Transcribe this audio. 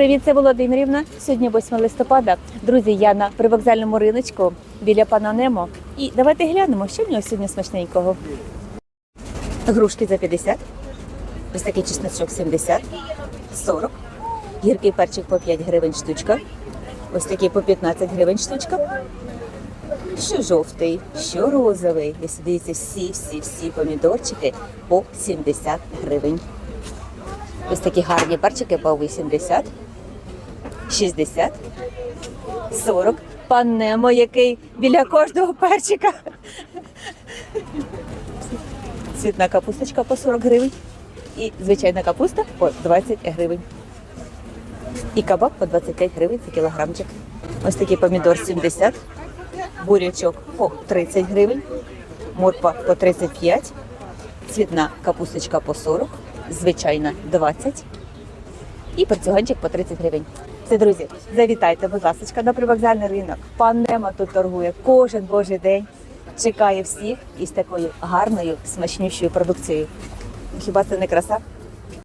Привіт, це Володимирівна. Сьогодні 8 листопада. Друзі, я на привокзальному риночку біля пана Немо. І давайте глянемо, що в нього сьогодні смачненького. Грушки за 50. Ось такий чесночок 70, 40. Гіркий перчик по 5 гривень штучка. Ось такий по 15 гривень штучка. Що жовтий, що розовий. І дивіться, всі, всі, всі помідорчики по 70 гривень. Ось такі гарні перчики по 80, 60, 40. Пан Немо, який біля кожного перчика. Цвітна капусточка по 40 гривень. І звичайна капуста по 20 гривень. І кабак по 25 гривень за кілограмчик. Ось такий помідор 70, бурячок по 30 гривень, морква по 35, цвітна капусточка по 40, звичайна 20 і перцюганчик по 30 гривень. Це друзі, завітайте, будь ласка, на привокзальний ринок. Пан Нема тут торгує кожен божий день. Чекає всіх із такою гарною, смачнішою продукцією. Хіба це не краса?